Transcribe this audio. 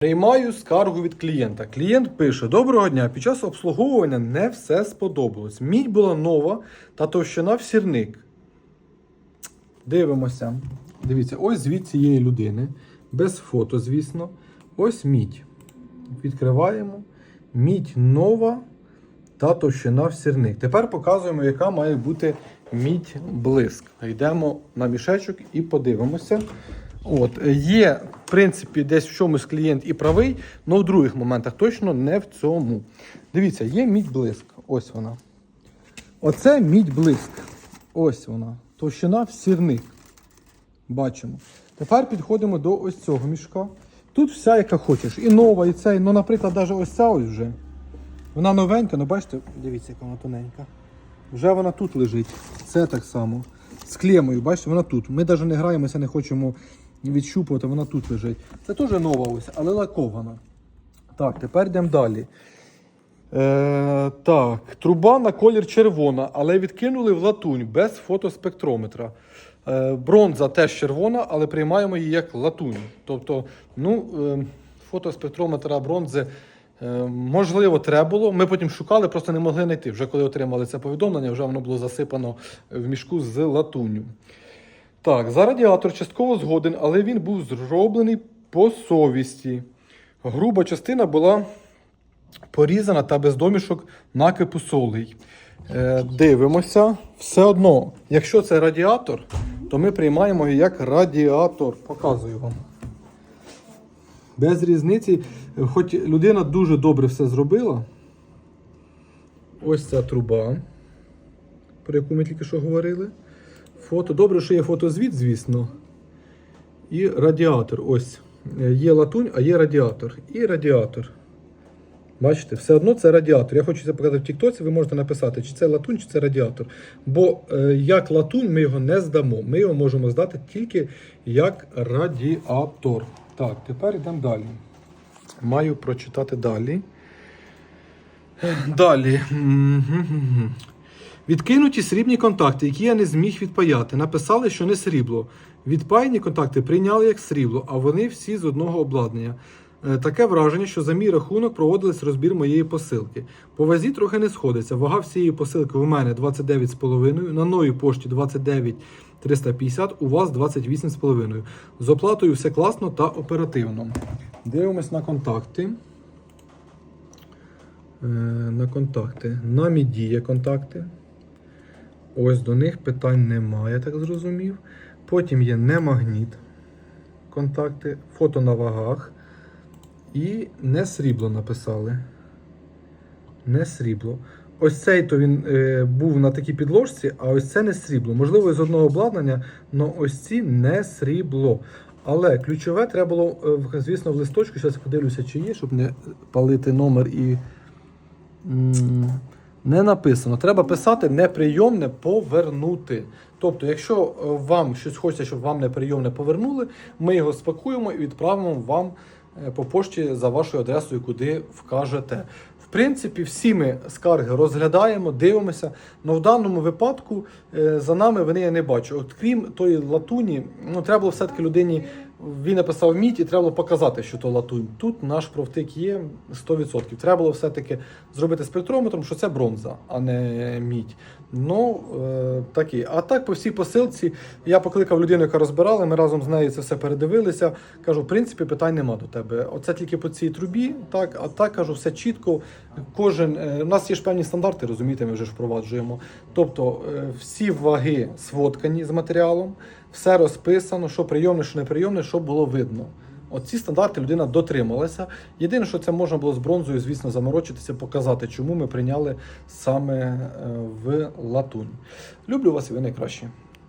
Приймаю скаргу від клієнта. Клієнт пише: Доброго дня. Під час обслуговування не все сподобалось. Мідь була нова та товщина в сірник. Дивимося. Дивіться, ось звіт цієї людини. Без фото, звісно. Ось мідь. Відкриваємо. Мідь нова та товщина в сірник. Тепер показуємо, яка має бути мідь блиск. Йдемо на мішечок і подивимося. От, є, в принципі, десь в чомусь клієнт і правий, але в других моментах точно не в цьому. Дивіться, є мідь блиск. Ось вона. Оце мідь блиск. Ось вона. Товщина в сірник. Бачимо. Тепер підходимо до ось цього мішка. Тут вся, яка хочеш. І нова, і цей. Ну, наприклад, навіть ось ця ось вже. Вона новенька, ну бачите, дивіться, яка вона тоненька. Вже вона тут лежить. Це так само. З клемою, бачите, вона тут. Ми навіть не граємося, не хочемо відщупувати, вона тут лежить. Це теж нова ось, але лакована. Так, тепер йдемо далі. Е, так, труба на колір червона, але відкинули в латунь без фотоспектрометра. Е, бронза теж червона, але приймаємо її як латунь. Тобто, ну, е, фотоспектрометра бронзи. Е, Можливо, треба було. Ми потім шукали, просто не могли знайти. Вже коли отримали це повідомлення, вже воно було засипано в мішку з латунню. Так, за радіатор частково згоден, але він був зроблений по совісті. Груба частина була порізана та без домішок накипу солей. Е, дивимося. Все одно, якщо це радіатор, то ми приймаємо його як радіатор. Показую вам. Без різниці, хоч людина дуже добре все зробила. Ось ця труба, про яку ми тільки що говорили. Фото. Добре, що є фотозвіт, звісно. І радіатор. Ось. Е, Є латунь, а є радіатор. І радіатор. Бачите, все одно це радіатор. Я хочу це показати в Тіктоці, ви можете написати, чи це латунь, чи це радіатор. Бо е, як латунь ми його не здамо. Ми його можемо здати тільки як радіатор. Так, тепер йдемо далі. Маю прочитати далі. Далі. Відкинуті срібні контакти, які я не зміг відпаяти. Написали, що не срібло. Відпаяні контакти прийняли як срібло, а вони всі з одного обладнання. Е, Таке враження, що за мій рахунок проводились розбір моєї посилки. По вазі трохи не сходиться. Вага всієї посилки у мене 29,5, на новій пошті 29 350, у вас 28,5. З оплатою все класно та оперативно. Дивимось на контакти. Е, На контакти. На міді контакти. Ось до них питань немає, я так зрозумів. Потім є не магніт. Контакти, фото на вагах. І не срібло написали. Не срібло. Ось цей то він е, був на такій підложці, а ось це не срібло. Можливо, з одного обладнання, але ось ці не срібло. Але ключове треба було, е, звісно, в листочку. Зараз подивлюся, чи є, щоб не палити номер і. Не написано. Треба писати неприйомне повернути. Тобто, якщо е, вам щось хочеться, щоб вам неприйомне повернули, ми його спакуємо і відправимо вам е, по пошті за вашою адресою, куди вкажете. В принципі, всі ми скарги розглядаємо, дивимося. але в даному випадку е, за нами вони я не бачу. От крім тої латуні, ну треба було все-таки людині. Він написав мідь і треба було показати, що то латунь. Тут наш профтик є 100%. Треба було все-таки зробити спектрометром, що це бронза, а не мідь. Ну, е, такі. А так по всій посилці я покликав людину, яка розбирала, ми разом з нею це все передивилися. Кажу, в принципі, питань нема до тебе. Оце тільки по цій трубі, так, а так кажу, все чітко. Кожен, е, у нас є ж певні стандарти, розумієте, ми вже ж впроваджуємо. Тобто е, всі ваги сфоткані з матеріалом, все розписано, що прийомне, що неприйомне, що було видно. Оці стандарти людина дотрималася. Єдине, що це можна було з бронзою, звісно, заморочитися, показати, чому ми прийняли саме е, в латунь. Люблю вас і ви найкращі.